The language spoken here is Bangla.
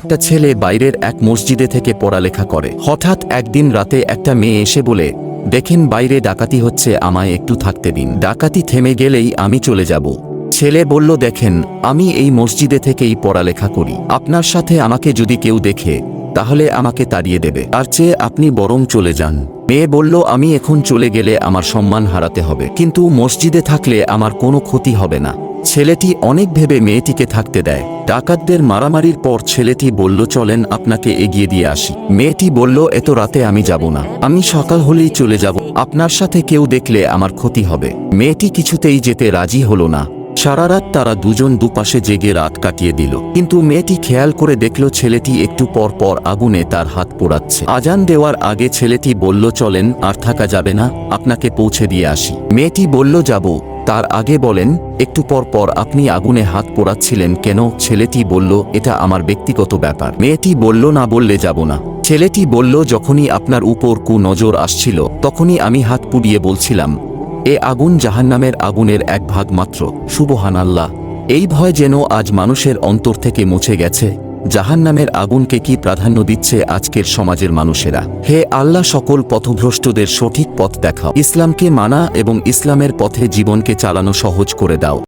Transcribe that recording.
একটা ছেলে বাইরের এক মসজিদে থেকে পড়ালেখা করে। হঠাৎ একদিন রাতে একটা মেয়ে এসে বলে, দেখেন বাইরে ডাকাতি হচ্ছে, আমায় একটু থাকতে দিন। ডাকাতি থেমে গেলেই আমি চলে যাব। ছেলে বলল, দেখেন, আমি এই মসজিদে থেকেই পড়ালেখা করি। আপনার সাথে আমাকে যদি কেউ দেখে, তাহলে আমাকে তাড়িয়ে দেবে। আর চেয়ে আপনি বরং চলে যান। মেয়ে বলল, আমি এখন চলে গেলে আমার সম্মান হারাতে হবে, কিন্তু মসজিদে থাকলে আমার কোনো ক্ষতি হবে না। ছেলেটি অনেক ভেবে মেয়েটিকে থাকতে দেয়। ডাকাতদের মারামারির পর ছেলেটি বলল, চলেন, আপনাকে এগিয়ে দিয়ে আসি। মেয়েটি বলল, এত রাতে আমি যাব না। আমি সকাল হলেই চলে যাব। আপনার সাথে কেউ দেখলে আমার ক্ষতি হবে। মেয়েটি কিছুতেই যেতে রাজি হলো না। সারা রাত তারা দুজন দুপাশে জেগে রাত কাটিয়ে দিল। কিন্তু মেয়েটি খেয়াল করে দেখল, ছেলেটি একটু পর পর আগুনে তার হাত পোড়াচ্ছে। আজান দেওয়ার আগে ছেলেটি বলল, চলেন, আর থাকা যাবে না। আপনাকে পৌঁছে দিয়ে আসি। মেয়েটি বলল, যাব। তার আগে বলেন, একটু পর পর আপনি আগুনে হাত পোড়াচ্ছিলেন কেন? ছেলেটি বলল, এটা আমার ব্যক্তিগত ব্যাপার। মেয়েটি বলল, না বললে যাব না। ছেলেটি বলল, যখনই আপনার উপর কু নজর আসছিল, তখনই আমি হাত পুড়িয়ে বলছিলাম, এ আগুন জাহান্নামের আগুনের এক ভাগ মাত্র। সুবহান আল্লাহ এই ভয় যেন আজ মানুষের অন্তর থেকে মুছে গেছে। জাহান্নামের আগুনকে কি প্রাধান্য দিচ্ছে আজকের সমাজের মানুষেরা? হে আল্লাহ, সকল পথভ্রষ্টদের সঠিক পথ দেখাও। ইসলামকে মানা এবং ইসলামের পথে জীবনকে চালানো সহজ করে দাও।